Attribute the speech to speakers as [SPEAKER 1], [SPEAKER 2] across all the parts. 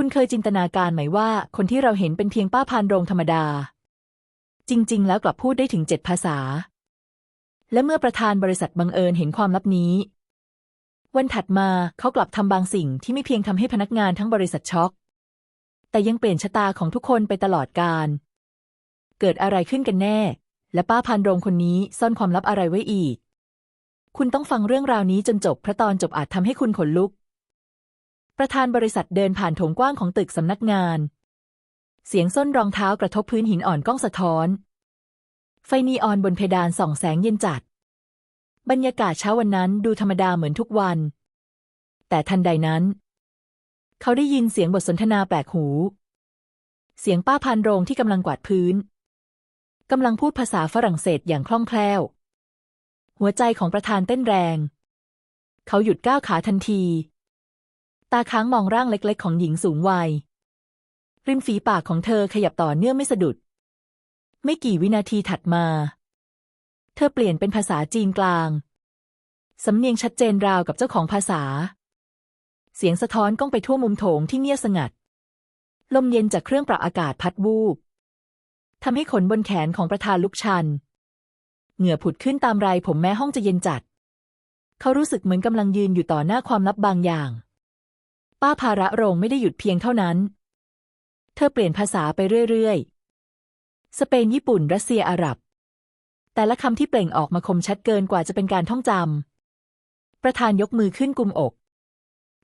[SPEAKER 1] คุณเคยจินตนาการไหมว่า คนที่เราเห็นเป็นเพียงป้าพานโรงธรรมดา จริง ๆ แล้วกลับพูดได้ถึงเจ็ดภาษา และเมื่อประธานบริษัทบังเอิญเห็นความลับนี้ วันถัดมาเขากลับทำบางสิ่งที่ไม่เพียงทำให้พนักงานทั้งบริษัทช็อก แต่ยังเปลี่ยนชะตาของทุกคนไปตลอดกาลเกิดอะไรขึ้นกันแน่ และป้าพันโรงคนนี้ซ่อนความลับอะไรไว้อีก คุณต้องฟังเรื่องราวนี้จนจบเพราะตอนจบอาจทำให้คุณขนลุก ประธานบริษัทเดินผ่านโถงกว้างของตึกสำนักงาน เสียงส้นรองเท้ากระทบพื้นหินอ่อนก้องสะท้อน ไฟนีออนบนเพดานส่องแสงเย็นจัด บรรยากาศเช้าวันนั้นดูธรรมดาเหมือนทุกวัน แต่ทันใดนั้น เขาได้ยินเสียงบทสนทนาแปลกหู เสียงป้าพันโรงที่กำลังกวาดพื้นกำลังพูดภาษาฝรั่งเศสอย่างคล่องแคล่ว หัวใจของประธานเต้นแรง เขาหยุดก้าวขาทันที ตาค้างมองร่างเล็กๆ ของหญิงสูงวัย ริมฝีปากของเธอขยับต่อเนื่องไม่สะดุด ไม่กี่วินาทีถัดมา เธอเปลี่ยนเป็นภาษาจีนกลาง สำเนียงชัดเจนราวกับเจ้าของภาษา เสียงสะท้อนก้องไปทั่วมุมโถงที่เงียบสงัด ลมเย็นจากเครื่องปรับอากาศพัดวูบทำให้ขนบนแขนของประธานลุกชัน เหงื่อผุดขึ้นตามไรผมแม้ห้องจะเย็นจัด เขารู้สึกเหมือนกำลังยืนอยู่ต่อหน้าความลับบางอย่าง ป้าภาระโรงไม่ได้หยุดเพียงเท่านั้น เธอเปลี่ยนภาษาไปเรื่อยๆ สเปนญี่ปุ่น รัสเซียอาหรับ แต่ละคำที่เปล่งออกมาคมชัดเกินกว่าจะเป็นการท่องจำ ประธานยกมือขึ้นกุมอก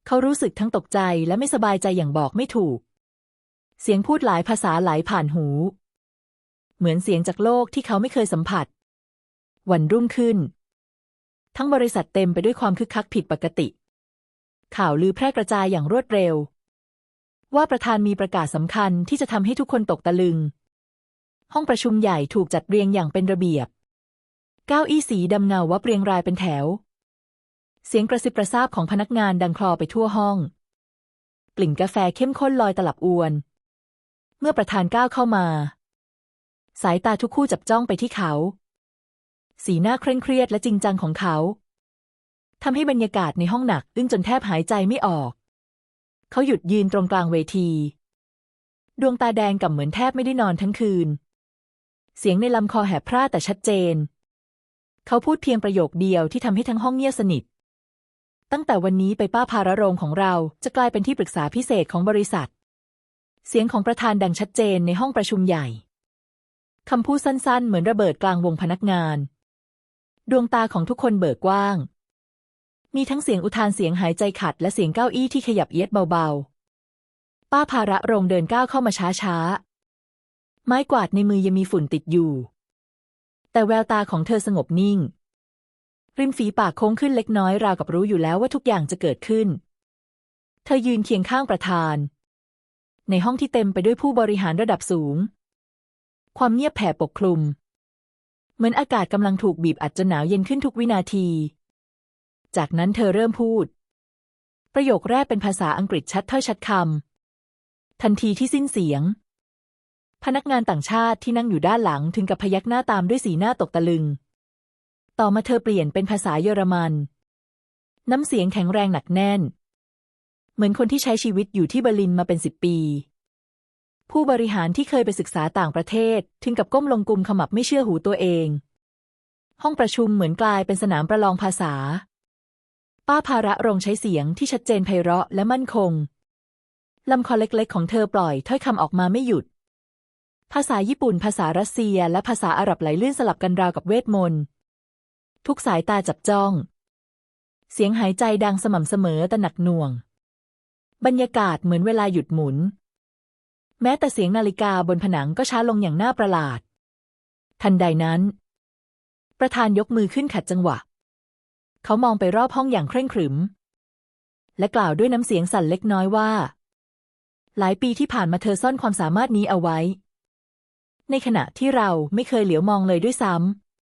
[SPEAKER 1] เขารู้สึกทั้งตกใจและไม่สบายใจอย่างบอกไม่ถูก เสียงพูดหลายภาษาไหลผ่านหู เหมือนเสียงจากโลกที่เขาไม่เคยสัมผัส วันรุ่งขึ้น ทั้งบริษัทเต็มไปด้วยความคึกคักผิดปกติ ข่าวลือแพร่กระจายอย่างรวดเร็ว ว่าประธานมีประกาศสำคัญที่จะทำให้ทุกคนตกตะลึง ห้องประชุมใหญ่ถูกจัดเรียงอย่างเป็นระเบียบ เก้าอี้สีดำเงาวับเรียงรายเป็นแถว เสียงกระซิบกระซาบของพนักงานดังคลอไปทั่วห้อง กลิ่นกาแฟเข้มข้นลอยตลับอวน เมื่อประธานก้าวเข้ามา สายตาทุกคู่จับจ้องไปที่เขา สีหน้าเคร่งเครียดและจริงจังของเขา ทำให้บรรยากาศในห้องหนักอึ้งจนแทบหายใจไม่ออก เขาหยุดยืนตรงกลางเวที ดวงตาแดงกับเหมือนแทบไม่ได้นอนทั้งคืน เสียงในลำคอแหบพร่าแต่ชัดเจน เขาพูดเพียงประโยคเดียวที่ทำให้ทั้งห้องเงียบสนิท ตั้งแต่วันนี้ไปป้าพารโรงของเราจะกลายเป็นที่ปรึกษาพิเศษของบริษัท เสียงของประธานดังชัดเจนในห้องประชุมใหญ่คำพูดสั้นๆ เหมือนระเบิดกลางวงพนักงาน ดวงตาของทุกคนเบิกกว้าง มีทั้งเสียงอุทานเสียงหายใจขัด และเสียงเก้าอี้ที่ขยับเอียดเบาๆ ป้าภาระโรงเดินก้าวเข้ามาช้าๆ ไม้กวาดในมือยังมีฝุ่นติดอยู่ แต่แววตาของเธอสงบนิ่ง ริมฝีปากโค้งขึ้นเล็กน้อยราวกับรู้อยู่แล้วว่าทุกอย่างจะเกิดขึ้น เธอยืนเคียงข้างประธาน ในห้องที่เต็มไปด้วยผู้บริหารระดับสูง ความเงียบแผ่ปกคลุม เหมือนอากาศกำลังถูกบีบอัดจนหนาวเย็นขึ้นทุกวินาที จากนั้นเธอเริ่มพูด ประโยคแรกเป็นภาษาอังกฤษชัดถ้อยชัดคำทันทีที่สิ้นเสียง พนักงานต่างชาติที่นั่งอยู่ด้านหลังถึงกับพยักหน้าตามด้วยสีหน้าตกตะลึง ต่อมาเธอเปลี่ยนเป็นภาษาเยอรมัน น้ำเสียงแข็งแรงหนักแน่น เหมือนคนที่ใช้ชีวิตอยู่ที่เบอร์ลินมาเป็นสิบปี ผู้บริหารที่เคยไปศึกษาต่างประเทศ ถึงกับก้มลงกุมขมับไม่เชื่อหูตัวเองห้องประชุมเหมือนกลายเป็นสนามประลองภาษา ป้าภาระรงใช้เสียงที่ชัดเจนไพเราะและมั่นคง ลำคอเล็กๆ ของเธอปล่อยถ้อยคำออกมาไม่หยุด ภาษาญี่ปุ่น ภาษารัสเซีย และภาษาอาหรับไหลลื่นสลับกันราวกับเวทมนต์ ทุกสายตาจับจ้อง เสียงหายใจดังสม่ำเสมอแต่หนักหน่วง บรรยากาศเหมือนเวลาหยุดหมุน แม้แต่เสียงนาฬิกาบนผนังก็ช้าลงอย่างน่าประหลาด ทันใดนั้น ประธานยกมือขึ้นขัดจังหวะ เขามองไปรอบห้องอย่างเคร่งขรึม และกล่าวด้วยน้ำเสียงสั่นเล็กน้อยว่า หลายปีที่ผ่านมาเธอซ่อนความสามารถนี้เอาไว้ ในขณะที่เราไม่เคยเหลียวมองเลยด้วยซ้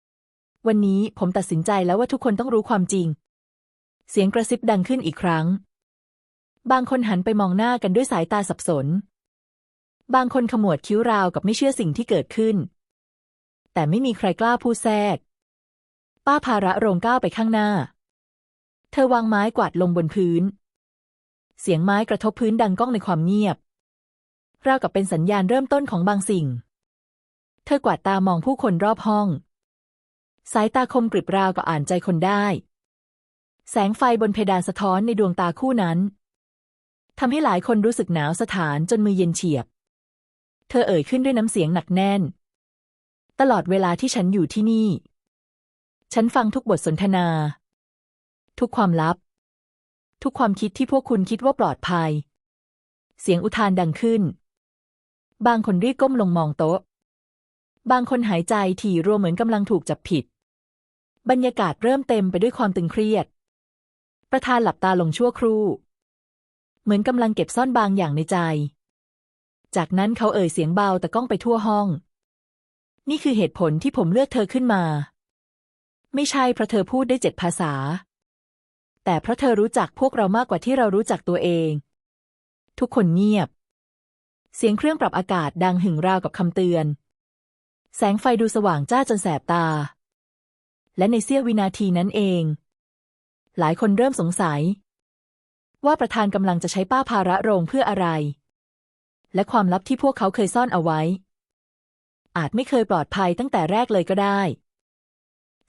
[SPEAKER 1] ำ วันนี้ผมตัดสินใจแล้วว่าทุกคนต้องรู้ความจริง เสียงกระซิบดังขึ้นอีกครั้ง บางคนหันไปมองหน้ากันด้วยสายตาสับสน บางคนขมวดคิ้วราวกับไม่เชื่อสิ่งที่เกิดขึ้น แต่ไม่มีใครกล้าพูดแทรก ป้าภาระโรงก้าวไปข้างหน้า เธอวางไม้กวาดลงบนพื้น เสียงไม้กระทบพื้นดังก้องในความเงียบ ราวกับเป็นสัญญาณเริ่มต้นของบางสิ่ง เธอกวาดตามองผู้คนรอบห้อง สายตาคมกริบราวกับอ่านใจคนได้ แสงไฟบนเพดานสะท้อนในดวงตาคู่นั้นทำให้หลายคนรู้สึกหนาวสถานจนมือเย็นเฉียบ เธอเอ่ยขึ้นด้วยน้ำเสียงหนักแน่น ตลอดเวลาที่ฉันอยู่ที่นี่ ฉันฟังทุกบทสนทนา ทุกความลับ ทุกความคิดที่พวกคุณคิดว่าปลอดภัย เสียงอุทานดังขึ้น บางคนรีบก้มลงมองโต๊ะ บางคนหายใจถี่รัวเหมือนกำลังถูกจับผิด บรรยากาศเริ่มเต็มไปด้วยความตึงเครียด ประธานหลับตาลงชั่วครู่ เหมือนกำลังเก็บซ่อนบางอย่างในใจ จากนั้นเขาเอ่ยเสียงเบาแต่ก้องไปทั่วห้อง นี่คือเหตุผลที่ผมเลือกเธอขึ้นมา ไม่ใช่เพราะเธอพูดได้เจ็ดภาษา แต่เพราะเธอรู้จักพวกเรามากกว่าที่เรารู้จักตัวเอง ทุกคนเงียบ เสียงเครื่องปรับอากาศดังหึ่งราวกับคำเตือน แสงไฟดูสว่างจ้าจนแสบตา และในเสี้ยววินาทีนั้นเอง หลายคนเริ่มสงสัย ว่าประธานกำลังจะใช้ป้าภาระโรงเพื่ออะไร และความลับที่พวกเขาเคยซ่อนเอาไว้อาจไม่เคยปลอดภัยตั้งแต่แรกเลยก็ได้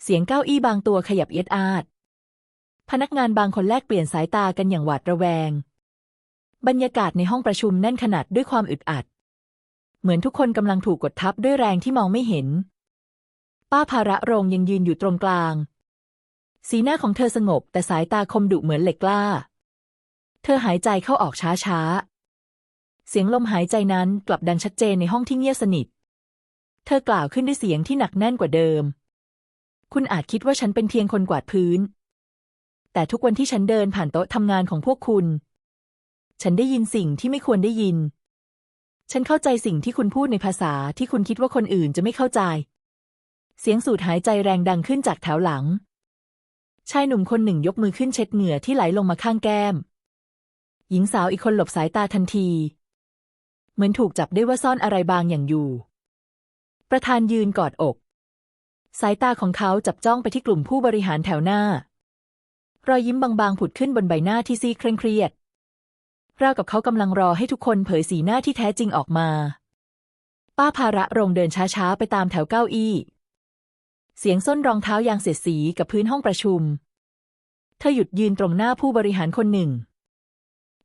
[SPEAKER 1] เสียงเก้าอี้บางตัวขยับเอียดอาด พนักงานบางคนแลกเปลี่ยนสายตากันอย่างหวาดระแวง บรรยากาศในห้องประชุมแน่นขนาดด้วยความอึดอัด เหมือนทุกคนกำลังถูกกดทับด้วยแรงที่มองไม่เห็น ป้าภาระโรงยังยืนอยู่ตรงกลาง สีหน้าของเธอสงบแต่สายตาคมดุเหมือนเหล็กกล้า เธอหายใจเข้าออกช้าๆ เสียงลมหายใจนั้นกลับดังชัดเจนในห้องที่เงียบสนิท เธอกล่าวขึ้นด้วยเสียงที่หนักแน่นกว่าเดิม คุณอาจคิดว่าฉันเป็นเพียงคนกวาดพื้น แต่ทุกวันที่ฉันเดินผ่านโต๊ะทำงานของพวกคุณ ฉันได้ยินสิ่งที่ไม่ควรได้ยิน ฉันเข้าใจสิ่งที่คุณพูดในภาษาที่คุณคิดว่าคนอื่นจะไม่เข้าใจ เสียงสูดหายใจแรงดังขึ้นจากแถวหลัง ชายหนุ่มคนหนึ่งยกมือขึ้นเช็ดเหงื่อที่ไหลลงมาข้างแก้ม หญิงสาวอีกคนหลบสายตาทันที เหมือนถูกจับได้ว่าซ่อนอะไรบางอย่างอยู่ ประธานยืนกอดอก สายตาของเขาจับจ้องไปที่กลุ่มผู้บริหารแถวหน้า รอยยิ้มบางๆผุดขึ้นบนใบหน้าที่ซีเคร่งเครียด ราวกับเขากำลังรอให้ทุกคนเผยสีหน้าที่แท้จริงออกมา ป้าภาระรงเดินช้าๆ ไปตามแถวเก้าอี้ เสียงส้นรองเท้ายางเสียดสีกับพื้นห้องประชุม เธอหยุดยืนตรงหน้าผู้บริหารคนหนึ่ง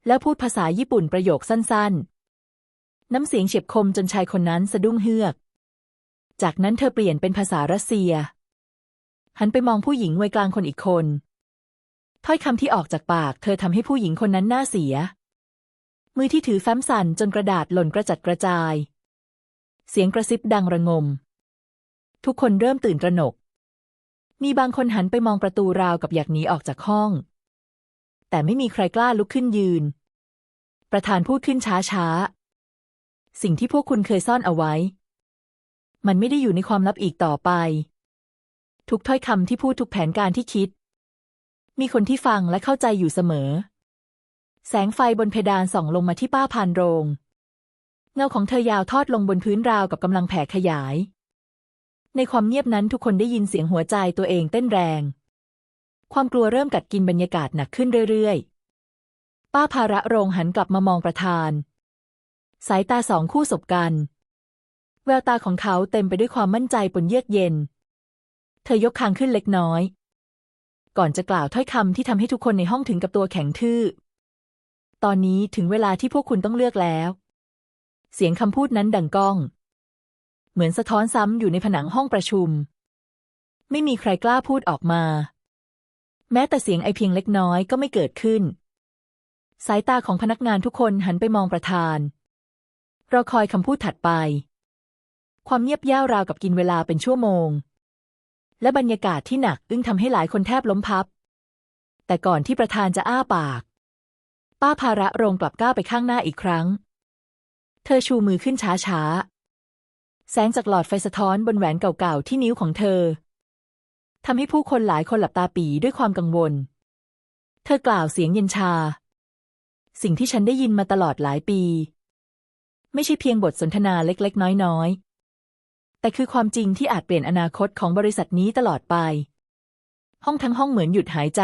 [SPEAKER 1] แล้วพูดภาษาญี่ปุ่นประโยคสั้นๆ น้ำเสียงเฉียบคมจนชายคนนั้นสะดุ้งเฮือก จากนั้นเธอเปลี่ยนเป็นภาษารัสเซีย หันไปมองผู้หญิงวัยกลางคนอีกคน ถ้อยคำที่ออกจากปาก เธอทำให้ผู้หญิงคนนั้นหน้าเสีย มือที่ถือแฟ้มสั่นจนกระดาษหล่นกระจัดกระจาย เสียงกระซิบดังระงม ทุกคนเริ่มตื่นตระหนก มีบางคนหันไปมองประตูราวกับอยากหนีออกจากห้อง แต่ไม่มีใครกล้าลุกขึ้นยืน ประธานพูดขึ้นช้าๆ สิ่งที่พวกคุณเคยซ่อนเอาไว้ มันไม่ได้อยู่ในความลับอีกต่อไป ทุกถ้อยคำที่พูดทุกแผนการที่คิด มีคนที่ฟังและเข้าใจอยู่เสมอ แสงไฟบนเพดานส่องลงมาที่ป้าพานโรง เงาของเธอยาวทอดลงบนพื้นราวกับกำลังแผ่ขยาย ในความเงียบนั้นทุกคนได้ยินเสียงหัวใจตัวเองเต้นแรง ความกลัวเริ่มกัดกินบรรยากาศหนักขึ้นเรื่อยๆ ป้าภาระโรงหันกลับมามองประธาน สายตาสองคู่สบกัน แววตาของเขาเต็มไปด้วยความมั่นใจปนเยือกเย็น เธอยกคางขึ้นเล็กน้อย ก่อนจะกล่าวถ้อยคำที่ทำให้ทุกคนในห้องถึงกับตัวแข็งทื่อ ตอนนี้ถึงเวลาที่พวกคุณต้องเลือกแล้ว เสียงคำพูดนั้นดังก้อง เหมือนสะท้อนซ้ำอยู่ในผนังห้องประชุม ไม่มีใครกล้าพูดออกมา แม้แต่เสียงไอเพียงเล็กน้อยก็ไม่เกิดขึ้น สายตาของพนักงานทุกคนหันไปมองประธานรอคอยคำพูดถัดไป ความเงียบย่าวราวกับกินเวลาเป็นชั่วโมง และบรรยากาศที่หนักอึ้งทำให้หลายคนแทบล้มพับ แต่ก่อนที่ประธานจะอ้าปาก ป้าภาระโรงกลับก้าวไปข้างหน้าอีกครั้ง เธอชูมือขึ้นช้าๆ แสงจากหลอดไฟสะท้อนบนแหวนเก่าๆที่นิ้วของเธอทำให้ผู้คนหลายคนหลับตาปีด้วยความกังวล เธอกล่าวเสียงเย็นชา สิ่งที่ฉันได้ยินมาตลอดหลายปี ไม่ใช่เพียงบทสนทนาเล็กๆ น้อยๆ แต่คือความจริงที่อาจเปลี่ยนอนาคตของบริษัทนี้ตลอดไป ห้องทั้งห้องเหมือนหยุดหายใจ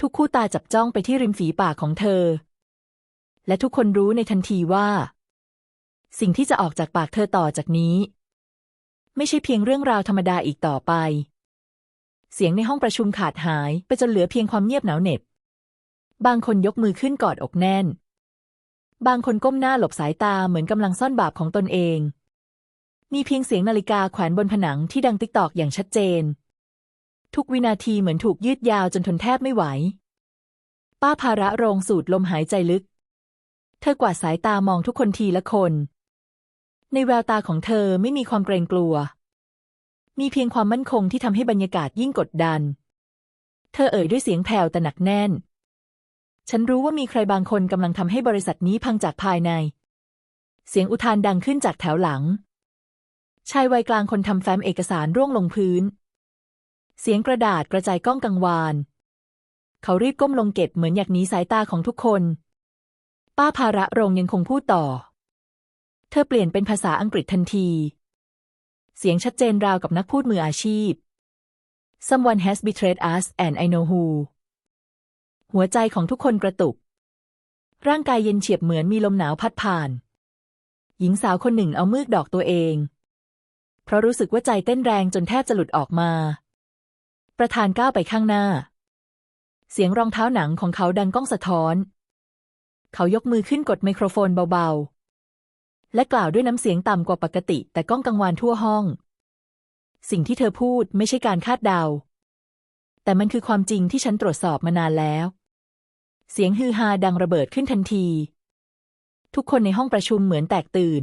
[SPEAKER 1] ทุกคู่ตาจับจ้องไปที่ริมฝีปากของเธอ และทุกคนรู้ในทันทีว่า สิ่งที่จะออกจากปากเธอต่อจากนี้ ไม่ใช่เพียงเรื่องราวธรรมดาอีกต่อไป เสียงในห้องประชุมขาดหายไปจนเหลือเพียงความเงียบหนาวเหน็บบางคนยกมือขึ้นกอดอกแน่น บางคนก้มหน้าหลบสายตาเหมือนกำลังซ่อนบาปของตนเอง มีเพียงเสียงนาฬิกาแขวนบนผนังที่ดังติ๊กตอกอย่างชัดเจน ทุกวินาทีเหมือนถูกยืดยาวจนทนแทบไม่ไหว ป้าภาระโรงสูดลมหายใจลึก เธอกวาดสายตามองทุกคนทีละคน ในแววตาของเธอไม่มีความเกรงกลัว มีเพียงความมั่นคงที่ทำให้บรรยากาศยิ่งกดดัน เธอเอ่ยด้วยเสียงแผ่วแต่หนักแน่น ฉันรู้ว่ามีใครบางคนกำลังทำให้บริษัทนี้พังจากภายใน เสียงอุทานดังขึ้นจากแถวหลัง ชายวัยกลางคนทำแฟ้มเอกสารร่วงลงพื้น เสียงกระดาษกระจายก้องกังวาน เขารีบก้มลงเก็บเหมือนอยากหนีสายตาของทุกคน ป้าภาระโรงยังคงพูดต่อ เธอเปลี่ยนเป็นภาษาอังกฤษทันที เสียงชัดเจนราวกับนักพูดมืออาชีพ Someone has betrayed us and I know who หัวใจของทุกคนกระตุก ร่างกายเย็นเฉียบเหมือนมีลมหนาวพัดผ่าน หญิงสาวคนหนึ่งเอามือดอกตัวเอง เพราะรู้สึกว่าใจเต้นแรงจนแทบจะหลุดออกมา ประธานก้าวไปข้างหน้า เสียงรองเท้าหนังของเขาดังก้องสะท้อน เขายกมือขึ้นกดไมโครโฟนเบาๆ และกล่าวด้วยน้ำเสียงต่ำกว่าปกติ แต่ก้องกังวานทั่วห้อง สิ่งที่เธอพูดไม่ใช่การคาดเดา แต่มันคือความจริงที่ฉันตรวจสอบมานานแล้ว เสียงฮือฮาดังระเบิดขึ้นทันที ทุกคนในห้องประชุมเหมือนแตกตื่น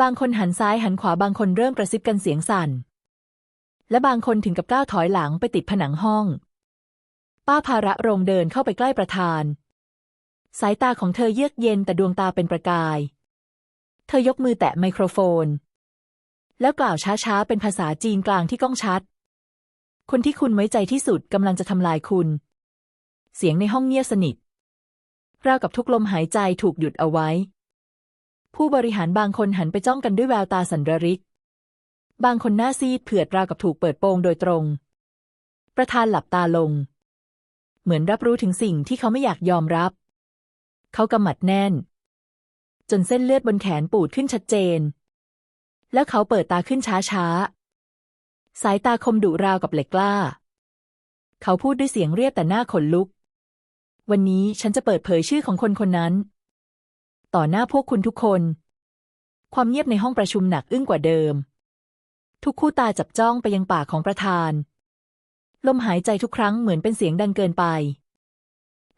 [SPEAKER 1] บางคนหันซ้ายหันขวาบางคนเริ่มกระซิบกันเสียงสั่น และบางคนถึงกับก้าวถอยหลังไปติดผนังห้อง ป้าภาระโรงเดินเข้าไปใกล้ประธาน สายตาของเธอเยือกเย็นแต่ดวงตาเป็นประกาย เธอยกมือแตะไมโครโฟน แล้วกล่าวช้าๆ เป็นภาษาจีนกลางที่ก้องชัด คนที่คุณไว้ใจที่สุดกำลังจะทำลายคุณ เสียงในห้องเงียบสนิทราวกับทุกลมหายใจถูกหยุดเอาไว้ ผู้บริหารบางคนหันไปจ้องกันด้วยแววตาสันระริก บางคนหน้าซีดเผือดราวกับถูกเปิดโปงโดยตรง ประธานหลับตาลง เหมือนรับรู้ถึงสิ่งที่เขาไม่อยากยอมรับ เขากำหมัดแน่น จนเส้นเลือดบนแขนปูดขึ้นชัดเจน แล้วเขาเปิดตาขึ้นช้าๆ สายตาคมดุราวกับเหล็กกล้า เขาพูดด้วยเสียงเรียบแต่หน้าขนลุก วันนี้ฉันจะเปิดเผยชื่อของคนคนนั้น ต่อหน้าพวกคุณทุกคน ความเงียบในห้องประชุมหนักอึ้งกว่าเดิม ทุกคู่ตาจับจ้องไปยังปากของประธาน ลมหายใจทุกครั้งเหมือนเป็นเสียงดังเกินไป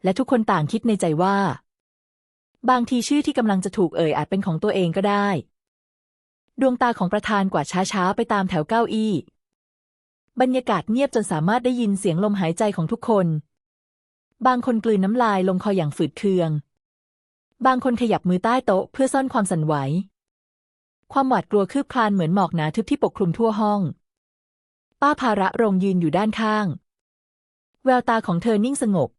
[SPEAKER 1] และทุกคนต่างคิดในใจว่า บางทีชื่อที่กำลังจะถูกเอ่ยอาจเป็นของตัวเองก็ได้ ดวงตาของประธานกวาดช้าๆไปตามแถวเก้าอี้ บรรยากาศเงียบจนสามารถได้ยินเสียงลมหายใจของทุกคน บางคนกลืนน้ำลายลงคออย่างฝืดเคือง บางคนขยับมือใต้โต๊ะเพื่อซ่อนความสั่นไหว ความหวาดกลัวคืบคลานเหมือนหมอกหนาทึบที่ปกคลุมทั่วห้อง ป้าภาระรงยืนอยู่ด้านข้าง แววตาของเธอนิ่งสงบ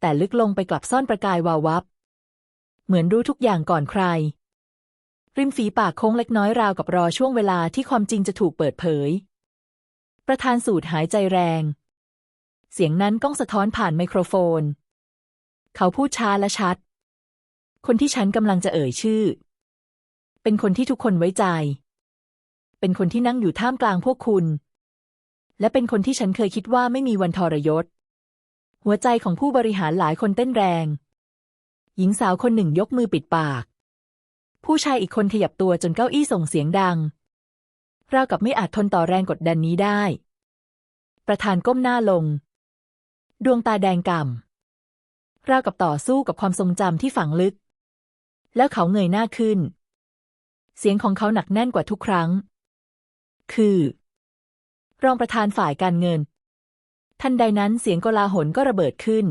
[SPEAKER 1] แต่ลึกลงไปกลับซ่อนประกายวาววับ เหมือนรู้ทุกอย่างก่อนใคร ริมฝีปากโค้งเล็กน้อยราวกับรอช่วงเวลาที่ความจริงจะถูกเปิดเผย ประธานสูดหายใจแรง เสียงนั้นก้องสะท้อนผ่านไมโครโฟน เขาพูดช้าและชัด คนที่ฉันกำลังจะเอ่ยชื่อ เป็นคนที่ทุกคนไว้ใจ เป็นคนที่นั่งอยู่ท่ามกลางพวกคุณ และเป็นคนที่ฉันเคยคิดว่าไม่มีวันทรยศ หัวใจของผู้บริหารหลายคนเต้นแรง หญิงสาวคนหนึ่งยกมือปิดปาก ผู้ชายอีกคนขยับตัวจนเก้าอี้ส่งเสียงดังราวกับไม่อาจทนต่อแรงกดดันนี้ได้ ประธานก้มหน้าลง ดวงตาแดงก่ำราวกับต่อสู้กับความทรงจำที่ฝังลึก แล้วเขาเงยหน้าขึ้น เสียงของเขาหนักแน่นกว่าทุกครั้ง คือ รองประธานฝ่ายการเงิน ทันใดนั้นเสียงโกลาหลก็ระเบิดขึ้น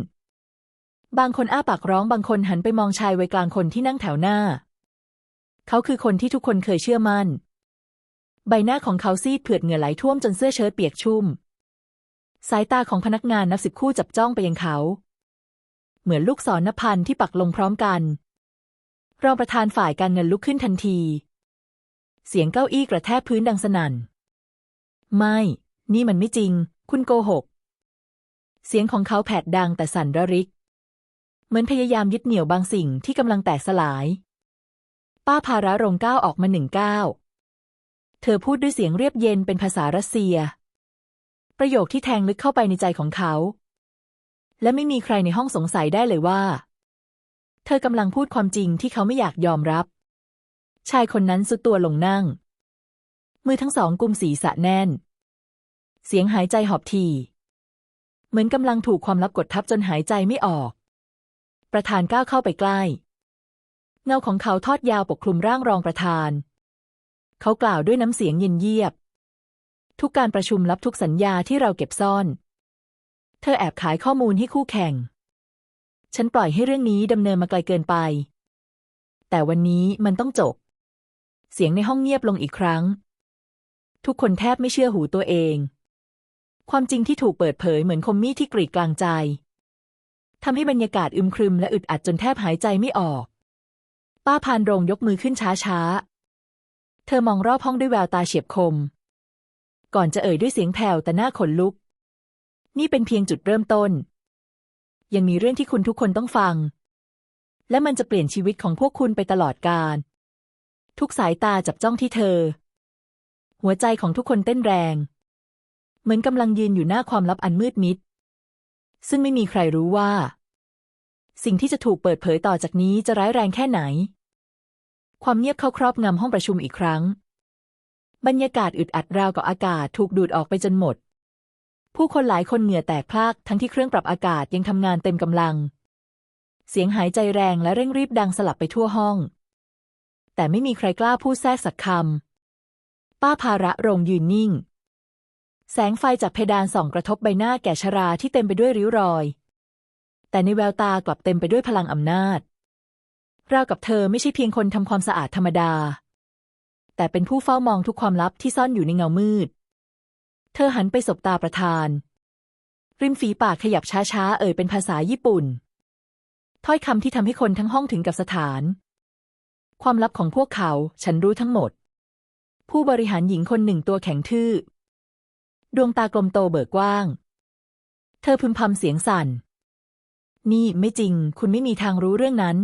[SPEAKER 1] บางคนอ้าปากร้องบางคนหันไปมองชายวัยกลางคนที่นั่งแถวหน้า เขาคือคนที่ทุกคนเคยเชื่อมั่น ใบหน้าของเขาซีดเผือดเหงื่อไหลท่วมจนเสื้อเชิ้ตเปียกชุ่ม สายตาของพนักงานนับสิบคู่จับจ้องไปยังเขา เหมือนลูกศรนพันที่ปักลงพร้อมกัน รองประธานฝ่ายการเงินลุกขึ้นทันที เสียงเก้าอี้กระแทกพื้นดังสนั่น ไม่ นี่มันไม่จริง คุณโกหก เสียงของเขาแผดดังแต่สั่นระริก เหมือนพยายามยึดเหนี่ยวบางสิ่งที่กำลังแตกสลาย ป้าภาระรงก้าวออกมาหนึ่งก้าวเธอพูดด้วยเสียงเรียบเย็นเป็นภาษารัสเซีย ประโยคที่แทงลึกเข้าไปในใจของเขา และไม่มีใครในห้องสงสัยได้เลยว่า เธอกำลังพูดความจริงที่เขาไม่อยากยอมรับ ชายคนนั้นสุดตัวลงนั่ง มือทั้งสองกุมศีรษะแน่น เสียงหายใจหอบทีเหมือนกำลังถูกความลับกดทับจนหายใจไม่ออก ประธานก้าวเข้าไปใกล้ เงาของเขาทอดยาวปกคลุมร่างรองประธาน เขากล่าวด้วยน้ำเสียงเย็นเยียบ ทุกการประชุมลับทุกสัญญาที่เราเก็บซ่อน เธอแอบขายข้อมูลให้คู่แข่ง ฉันปล่อยให้เรื่องนี้ดำเนินมาไกลเกินไป แต่วันนี้มันต้องจบ เสียงในห้องเงียบลงอีกครั้ง ทุกคนแทบไม่เชื่อหูตัวเอง ความจริงที่ถูกเปิดเผยเหมือนคมมีดที่กรีดกลางใจทำให้บรรยากาศอึมครึมและอึดอัดจนแทบหายใจไม่ออก ป้าพานโรงยกมือขึ้นช้าๆ เธอมองรอบห้องด้วยแววตาเฉียบคม ก่อนจะเอ่ยด้วยเสียงแผ่วแต่หน้าขนลุก นี่เป็นเพียงจุดเริ่มต้น ยังมีเรื่องที่คุณทุกคนต้องฟัง และมันจะเปลี่ยนชีวิตของพวกคุณไปตลอดกาลทุกสายตาจับจ้องที่เธอ หัวใจของทุกคนเต้นแรง เหมือนกำลังยืนอยู่หน้าความลับอันมืดมิด ซึ่งไม่มีใครรู้ว่า สิ่งที่จะถูกเปิดเผยต่อจากนี้จะร้ายแรงแค่ไหน ความเงียบเข้าครอบงำห้องประชุมอีกครั้ง บรรยากาศอึดอัดราวกับอากาศถูกดูดออกไปจนหมด ผู้คนหลายคนเหงื่อแตกพลากทั้งที่เครื่องปรับอากาศยังทำงานเต็มกำลัง เสียงหายใจแรงและเร่งรีบดังสลับไปทั่วห้อง แต่ไม่มีใครกล้าพูดแทรกสักคำ ป้าภาระโรงยืนนิ่ง แสงไฟจากเพดานส่องกระทบใบหน้าแก่ชราที่เต็มไปด้วยริ้วรอย แต่ในแววตากลับเต็มไปด้วยพลังอำนาจราวกับเธอไม่ใช่เพียงคนทำความสะอาดธรรมดา แต่เป็นผู้เฝ้ามองทุกความลับที่ซ่อนอยู่ในเงามืด เธอหันไปสบตาประธาน ริมฝีปากขยับช้าๆ เอ่ยเป็นภาษาญี่ปุ่น ถ้อยคำที่ทำให้คนทั้งห้องถึงกับสถาน ความลับของพวกเขาฉันรู้ทั้งหมด ผู้บริหารหญิงคนหนึ่งตัวแข็งทื่อ ดวงตากลมโตเบิกกว้าง เธอพึมพำเสียงสั่น นี่ไม่จริง คุณไม่มีทางรู้เรื่องนั้น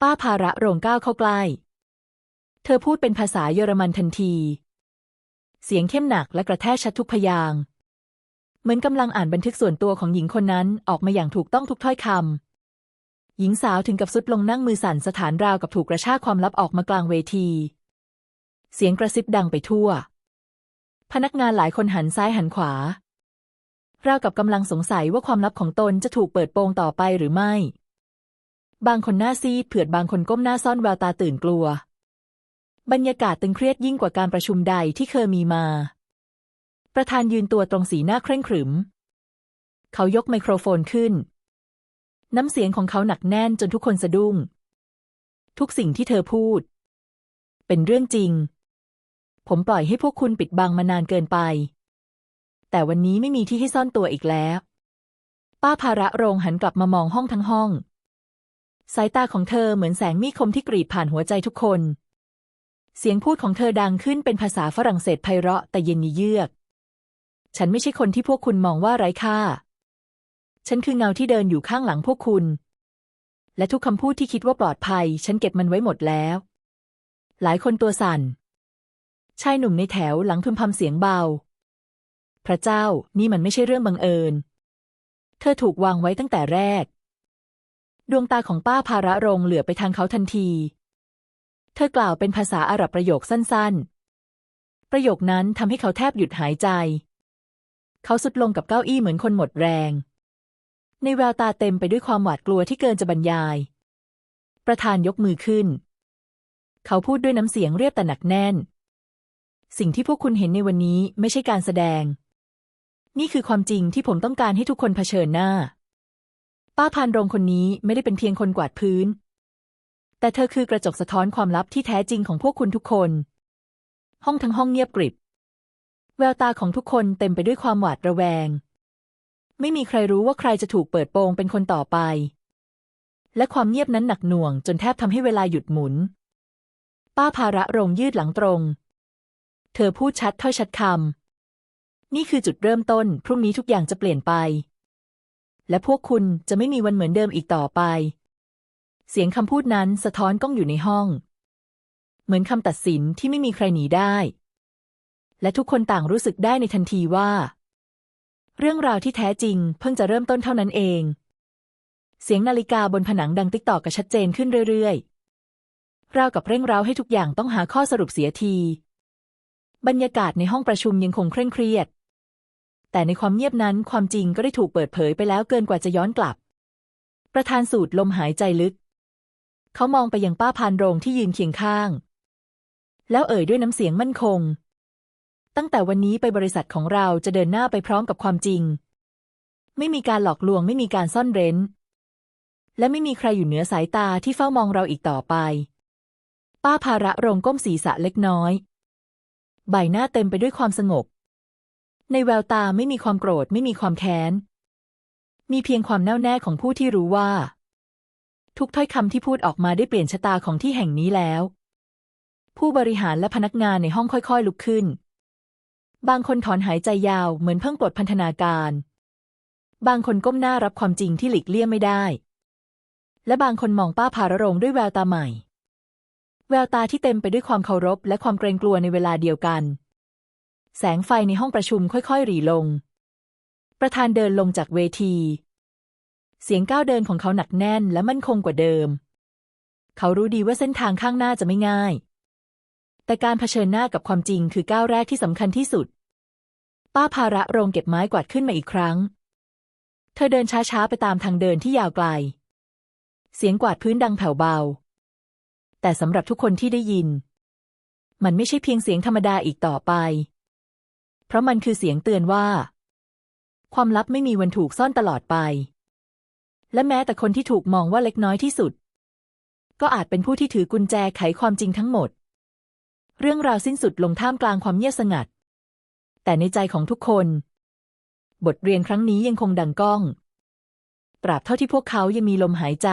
[SPEAKER 1] ป้าภาระโรงก้าวเข้าใกล้ เธอพูดเป็นภาษาเยอรมันทันที เสียงเข้มหนักและกระแทกชัดทุกพยาง เหมือนกำลังอ่านบันทึกส่วนตัวของหญิงคนนั้นออกมาอย่างถูกต้องทุกถ้อยคำ หญิงสาวถึงกับสุดลงนั่งมือสั่นสถานราวกับถูกกระชากความลับออกมากลางเวที เสียงกระซิบดังไปทั่ว พนักงานหลายคนหันซ้ายหันขวา ราวกับกำลังสงสัยว่าความลับของตนจะถูกเปิดโปงต่อไปหรือไม่ บางคนหน้าซีดเผือดบางคนก้มหน้าซ่อนแววตาตื่นกลัว บรรยากาศตึงเครียดยิ่งกว่าการประชุมใดที่เคยมีมา ประธานยืนตัวตรงสีหน้าเคร่งขรึม เขายกไมโครโฟนขึ้น น้ำเสียงของเขาหนักแน่นจนทุกคนสะดุ้ง ทุกสิ่งที่เธอพูด เป็นเรื่องจริง ผมปล่อยให้พวกคุณปิดบังมานานเกินไป แต่วันนี้ไม่มีที่ให้ซ่อนตัวอีกแล้ว ป้าภาระโรงหันกลับมามองห้องทั้งห้อง สายตาของเธอเหมือนแสงมีคมที่กรีดผ่านหัวใจทุกคน เสียงพูดของเธอดังขึ้นเป็นภาษาฝรั่งเศสไพเราะแต่เย็นเยือก ฉันไม่ใช่คนที่พวกคุณมองว่าไร้ค่า ฉันคือเงาที่เดินอยู่ข้างหลังพวกคุณ และทุกคำพูดที่คิดว่าปลอดภัย ฉันเก็บมันไว้หมดแล้ว หลายคนตัวสั่น ชายหนุ่มในแถวหลังพึมพำเสียงเบา พระเจ้า นี่มันไม่ใช่เรื่องบังเอิญ เธอถูกวางไว้ตั้งแต่แรก ดวงตาของป้าภาระรงเหลือไปทางเขาทันที เธอกล่าวเป็นภาษาอาหรับประโยคสั้นๆ ประโยคนั้นทำให้เขาแทบหยุดหายใจ เขาสุดลงกับเก้าอี้เหมือนคนหมดแรง ในแววตาเต็มไปด้วยความหวาดกลัวที่เกินจะบรรยาย ประธานยกมือขึ้น เขาพูดด้วยน้ำเสียงเรียบแต่หนักแน่น สิ่งที่พวกคุณเห็นในวันนี้ไม่ใช่การแสดง นี่คือความจริงที่ผมต้องการให้ทุกคนเผชิญหน้า ป้าพานโรงคนนี้ไม่ได้เป็นเพียงคนกวาดพื้น แต่เธอคือกระจกสะท้อนความลับที่แท้จริงของพวกคุณทุกคน ห้องทั้งห้องเงียบกริบ แววตาของทุกคนเต็มไปด้วยความหวาดระแวง ไม่มีใครรู้ว่าใครจะถูกเปิดโปงเป็นคนต่อไป และความเงียบนั้นหนักหน่วง จนแทบทำให้เวลาหยุดหมุน ป้าภาระโรงยืดหลังตรง เธอพูดชัดถ้อยชัดคนี่คือจุดเริ่มต้น พรุ่งนี้ทุกอย่างจะเปลี่ยนไป และพวกคุณจะไม่มีวันเหมือนเดิมอีกต่อไป เสียงคำพูดนั้นสะท้อนก้องอยู่ในห้อง เหมือนคำตัดสินที่ไม่มีใครหนีได้ และทุกคนต่างรู้สึกได้ในทันทีว่า เรื่องราวที่แท้จริงเพิ่งจะเริ่มต้นเท่านั้นเอง เสียงนาฬิกาบนผนังดังติ๊กตอกกระชัดเจนขึ้นเรื่อยๆ ราวกับเร่งเร้าให้ทุกอย่างต้องหาข้อสรุปเสียที บรรยากาศในห้องประชุมยังคงเคร่งเครียด แต่ในความเงียบนั้นความจริงก็ได้ถูกเปิดเผยไปแล้วเกินกว่าจะย้อนกลับประธานสูดลมหายใจลึก เขามองไปยังป้าพานโรงที่ยืนเคียงข้าง แล้วเอ่ยด้วยน้ำเสียงมั่นคง ตั้งแต่วันนี้ไปบริษัทของเราจะเดินหน้าไปพร้อมกับความจริง ไม่มีการหลอกลวงไม่มีการซ่อนเร้น และไม่มีใครอยู่เหนือสายตาที่เฝ้ามองเราอีกต่อไป ป้าภาระโรงก้มศีรษะเล็กน้อย ใบหน้าเต็มไปด้วยความสงบ ในแววตาไม่มีความโกรธไม่มีความแค้น มีเพียงความแน่วแน่ของผู้ที่รู้ว่า ทุกถ้อยคำที่พูดออกมาได้เปลี่ยนชะตาของที่แห่งนี้แล้ว ผู้บริหารและพนักงานในห้องค่อยๆ ลุกขึ้น บางคนถอนหายใจยาวเหมือนเพิ่งปลดพันธนาการ บางคนก้มหน้ารับความจริงที่หลีกเลี่ยงไม่ได้ และบางคนมองป้าพารรงด้วยแววตาใหม่ แววตาที่เต็มไปด้วยความเคารพและความเกรงกลัวในเวลาเดียวกัน แสงไฟในห้องประชุมค่อยๆ หรี่ลง ประธานเดินลงจากเวที เสียงก้าวเดินของเขาหนักแน่นและมั่นคงกว่าเดิม เขารู้ดีว่าเส้นทางข้างหน้าจะไม่ง่าย แต่การเผชิญหน้ากับความจริงคือก้าวแรกที่สำคัญที่สุด ป้าภาระโรงเก็บไม้กวาดขึ้นมาอีกครั้ง เธอเดินช้าๆไปตามทางเดินที่ยาวไกล เสียงกวาดพื้นดังแผ่วเบา แต่สำหรับทุกคนที่ได้ยิน มันไม่ใช่เพียงเสียงธรรมดาอีกต่อไป เพราะมันคือเสียงเตือนว่า ความลับไม่มีวันถูกซ่อนตลอดไป และแม้แต่คนที่ถูกมองว่าเล็กน้อยที่สุด ก็อาจเป็นผู้ที่ถือกุญแจไขความจริงทั้งหมด เรื่องราวสิ้นสุดลงท่ามกลางความเงียบสงัด แต่ในใจของทุกคน บทเรียนครั้งนี้ยังคงดังก้อง ตราบเท่าที่พวกเขายังมีลมหายใจ